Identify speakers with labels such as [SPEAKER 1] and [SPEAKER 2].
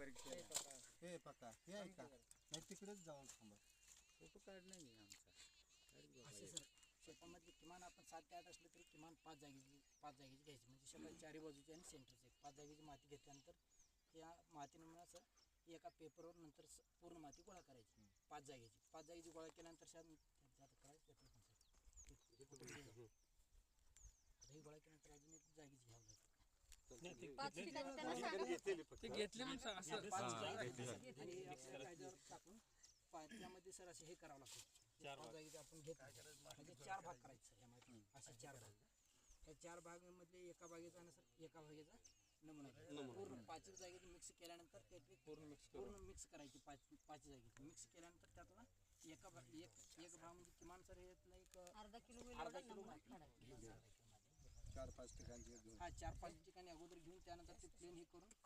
[SPEAKER 1] परीक्षा
[SPEAKER 2] हे पक्का हे आहे का नाही तिकडेच जाऊन थांबा.
[SPEAKER 1] फोटो काढला नाही आमचा.
[SPEAKER 3] असे सर शेतामध्ये किमान आपण सात ते आठ असले तरी किमान पाच जागेची पाच जागेची घ्यायची. म्हणजे शेतात चारी बाजूची आणि सेंटरची. पाच जागेची माती घेतल्यानंतर त्या मातीनं असं एका पेपरवर नंतर पूर्ण माती गोळा करायची. पाच जागेची. पाच जागेची गोळा केल्यानंतर शाळा काय गोळा केल्यानंतर अजून एक जागेची घ्यावं लागतं
[SPEAKER 4] पाच ठिकाणी त्यांना सांगा.
[SPEAKER 5] ते घेतले म्हणून सांग असं
[SPEAKER 3] पाच आणि हे आपल्या कायद्यावर टाकून पा- त्यामध्ये सर असे हे करावं लागतं. पाच जागेचे आपण घेत म्हणजे चार भाग करायचे सर यामध्ये. असे चार भाग. त्या चार भागामधले एका भागेचा आणि सर एका भागेचा नमुना घ्यायचा. पूर्ण पाच जागेत मिक्स केल्यानंतर ते ते पूर्ण मिक्स पूर्ण मिक्स करायची पाच पाच जागेत. मिक्स केल्यानंतर त्यातला एका भाग एक एक भाग म्हणजे किमान सर यातला एक
[SPEAKER 4] अर्धा किलो होईल
[SPEAKER 3] अर्धा
[SPEAKER 4] एवढा
[SPEAKER 3] किलो
[SPEAKER 4] नमुना काढायचा.
[SPEAKER 3] घ्यायचा.
[SPEAKER 2] चार पाच घेऊन
[SPEAKER 3] हा चार पाच ठिकाणी अगोदर घेऊन त्यानंतर ते प्लेन हे करून